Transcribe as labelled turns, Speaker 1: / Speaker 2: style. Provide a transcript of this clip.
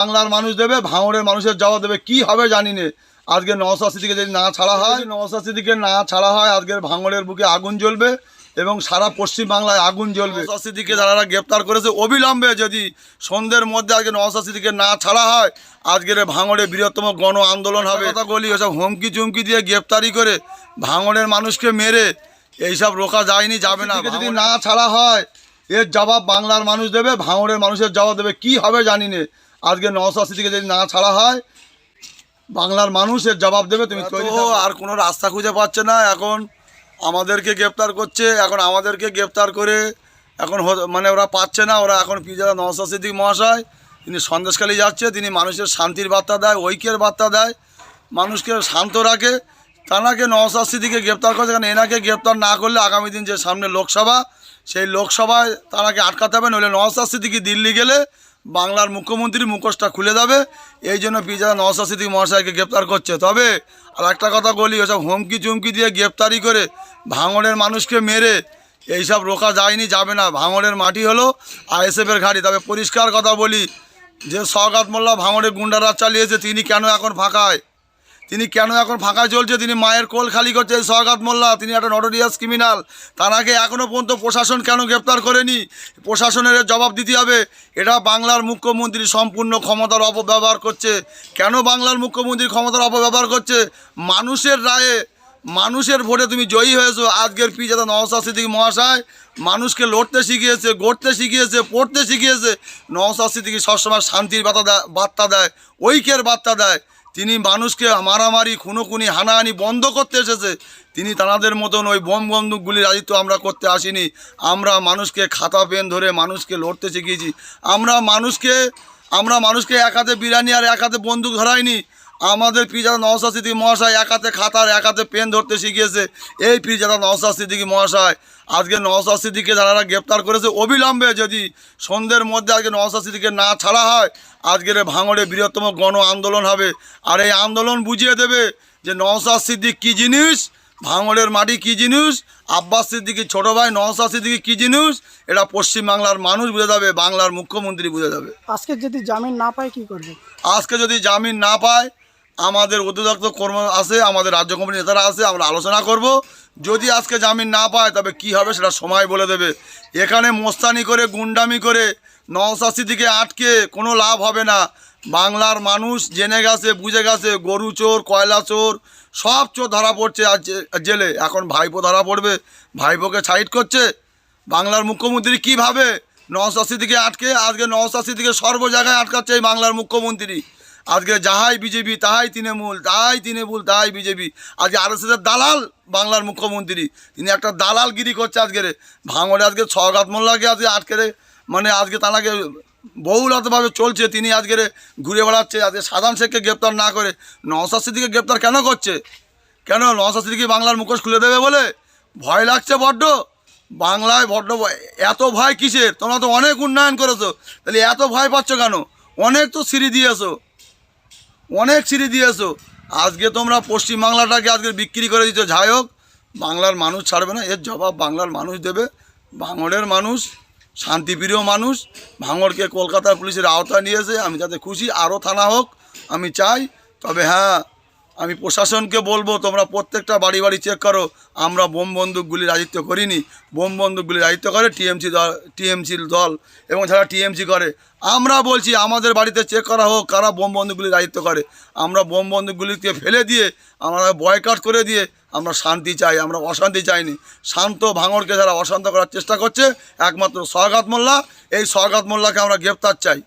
Speaker 1: বাংলার মানুষ দেবে ভাঙড়ের মানুষের জবাব দেবে কি হবে জানি না। আজকে নওশা সিদ্দিকে যদি না ছাড়া হয় নওশা সিদ্দিকে না ছাড়া হয় আজকের ভাঙড়ের বুকে আগুন জ্বলবে এবং সারা পশ্চিম বাংলায় আগুন জ্বলবে। নওশা সিদ্দিকে যারা গ্রেপ্তার করেছে অবিলম্বে যদি সন্ধ্যের মধ্যে আজকে নওশা সিদ্দিকে না ছাড়া হয় আজকের ভাঙড়ে বৃহত্তম গণ আন্দোলন হবে। কথা বলি ওসব হুমকি চুমকি দিয়ে গ্রেপ্তারি করে ভাঙড়ের মানুষকে মেরে এইসব রোকা যায়নি যাবে না। যদি না ছাড়া হয় এর জবাব বাংলার মানুষ দেবে ভাঙড়ের মানুষের জবাব দেবে কি হবে জানি না। আজকে নওশা সিদ্দিকে যদি না ছাড়া হয় বাংলার মানুষের জবাব দেবে তুমি আর কোনো রাস্তা খুঁজে পাচ্ছে না এখন আমাদেরকে গ্রেপ্তার করছে এখন আমাদেরকে গ্রেপ্তার করে এখন হ- মানে ওরা পাচ্ছে না ওরা এখন পিজা নওশা সিদ্দিক মহাশয় তিনি সন্দেশখালি যাচ্ছে তিনি মানুষের শান্তির বার্তা দেয় ঐক্যের বার্তা দেয় মানুষকে শান্ত রাখে তানাকে নওশা সিদ্দিকে গ্রেপ্তার করছে কারণ এনাকে গ্রেপ্তার না করলে আগামী দিন যে সামনে লোকসভা সেই লোকসভায় তানাকে আটকাতে হবে নইলে নওশা সিদ্দিকি দিল্লি গেলে বাংলার মুখ্যমন্ত্রীর মুখোশটা খুলে যাবে এই জন্য পিজা নওশাসিদ্দিক মহাশয়কে গ্রেপ্তার করছে। তবে আর একটা কথা বলি ওসব হুমকি চুমকি দিয়ে গ্রেপ্তারি করে ভাঙড়ের মানুষকে মেরে এইসব রোকা যায়নি, যাবে না। ভাঙড়ের মাটি হলো আইএসএফের ঘাঁটি। তবে পরিষ্কার কথা বলি, যে সওগাত মোল্লা ভাঙড়ে গুন্ডারা চালিয়েছে, তিনি কেন এখন ফাঁকায়? তিনি কেন এখন ফাঁকা চলছে? তিনি মায়ের কোল খালি করছে এই সওগাত মোল্লা। তিনি একটা নটোরিয়াস ক্রিমিনাল আগে এখনও পর্যন্ত প্রশাসন কেন গ্রেপ্তার করেনি? প্রশাসনের জবাব দিতে হবে। এটা বাংলার মুখ্যমন্ত্রী সম্পূর্ণ ক্ষমতার অপব্যবহার করছে। কেন বাংলার মুখ্যমন্ত্রী ক্ষমতার অপব্যবহার করছে? মানুষের রায়ে, মানুষের ভোটে তুমি জয়ী হয়েছো। আজকের পিজাদা নওশা সিদ্দিক মহাশয় মানুষকে লড়তে শিখিয়েছে, গড়তে শিখিয়েছে, পড়তে শিখিয়েছে। নওশা সিদ্দিকি সবসময় শান্তির বার্তা দেয় বার্তা দেয়, ঐক্যের বার্তা দেয়। তিনি মানুষকে মারামারি, খুনোখুনি, হানাহানি বন্ধ করতে এসেছে। তিনি তানাদের মতন ওই বোম বন্দুকগুলি রাজিত্ব আমরা করতে আসিনি। আমরা মানুষকে খাতা, পেন ধরে মানুষকে লড়তে শিখিয়েছি। আমরা মানুষকে আমরা মানুষকে এক হাতে বিরিয়ানি আর এক হাতে বন্দুক ধরাইনি। আমাদের পিজাদা নওশা সিদ্দিকি মহাশয় এক হাতে খাতার এক হাতে পেন ধরতে শিখিয়েছে। এই পিজাদা নওশা সিদ্দিকি মহাশয় আজকে নওশা সিদ্দিকে যারা গ্রেপ্তার করেছে অবিলম্বে যদি সন্ধ্যের মধ্যে আজকে নওশা সিদ্দিকে না ছাড়া হয় আজকের ভাঙড়ে বৃহত্তম গণ আন্দোলন হবে। আর এই আন্দোলন বুঝিয়ে দেবে যে নওশা সিদ্দিক কী জিনিস ভাঙড়ের মাটি কী জিনিস আব্বাস সিদ্দিকি ছোটো ভাই নওশা সিদ্দিকি কী জিনিস এটা পশ্চিমবাংলার মানুষ বুঝে যাবে বাংলার মুখ্যমন্ত্রী বুঝে যাবে।
Speaker 2: আজকে যদি জামিন না পায় কি করবে?
Speaker 1: আজকে যদি জামিন না পায় আমাদের অধিদপ্ত কর্ম আছে, আমাদের রাজ্য কমিটির নেতারা আছে, আমরা আলোচনা করব। যদি আজকে জামিন না পায়, তবে কি হবে সেটা সময় বলে দেবে। এখানে মোস্তানি করে, গুন্ডামি করে নওশাসি দিকে আটকে, কোনো লাভ হবে না। বাংলার মানুষ জেনে গেছে, বুঝে গেছে, গরু চোর, কয়লা চোর, সব চোর ধরা পড়ছে আর জেলে। এখন ভাইপো ধরা পড়বে, ভাইপোকে সাইড করছে। বাংলার মুখ্যমন্ত্রী কীভাবে নওশাসি দিকে আটকে, আজকে নওশাসি দিকে সর্ব জায়গায় আটকাচ্ছে এই বাংলার মুখ্যমন্ত্রী। আজকে যাহাই বিজেপি, তাহাই তৃণমূল তাহাই তৃণমূল, তাহাই বিজেপি। আজকে আর দালাল, বাংলার মুখ্যমন্ত্রী। তিনি একটা দালালগিরি করছে আজকের ভাঙড়ে আজকে ছগাত মোল্লাকে আজকে আটকে মানে আজকে তানাকে বহুলতভাবে চলছে। তিনি আজকের ঘুরে বেড়াচ্ছে। আজকে সাধারণ শেখকে গ্রেপ্তার না করে নওশাদ সিদ্দিকে গ্রেপ্তার কেন করছে? কেন নওশাদ সিদ্দিকি বাংলার মুখোশ খুলে দেবে বলে? ভয় লাগছে বড্ড। বাংলায় বড্ড এত ভয় কিসের? তোমরা তো অনেক উন্নয়ন করেছ। তাহলে এত ভয় পাচ্ছ কেন? অনেক তো সিঁড়ি দিয়েছ। অনেক সিঁড়ি দিয়েছ। আজকে তোমরা পশ্চিমবাংলাটাকে আজকে বিক্রি করে দিচ্ছ যাই হোক, বাংলার মানুষ ছাড়বে না। এর জবাব বাংলার মানুষ দেবে। ভাঙড়ের মানুষ, শান্তিপ্রিয় মানুষ ভাঙড়কে কলকাতা পুলিশের আওতায় নিয়েছে আমি যাতে খুশি, আরও থানা হোক, আমি চাই। তবে হ্যাঁ আমি প্রশাসনকে বলব, তোমরা প্রত্যেকটা বাড়ি বাড়ি চেক করো। আমরা বোম বন্দুকগুলি রাজিত্ব করিনি। বোম বন্দুকগুলি রাজিত্ব করে টিএমসি দল টিএমসি দল এবং যারা টিএমসি করে। আমরা বলছি, আমাদের বাড়িতে চেক করা হোক, কারা বোম বন্দুকগুলি রাজিত্ব করে। আমরা বোম বন্দুকগুলিকে ফেলে দিয়ে, আমরা বয়কাট করে দিয়ে, আমরা শান্তি চাই, আমরা অশান্তি চাইনি। শান্ত ভাঙড়কে যারা অশান্ত করার চেষ্টা করছে, একমাত্র সহাগাত মোল্লা। এই সহাগাত মোল্লাকে আমরা গ্রেপ্তার চাই।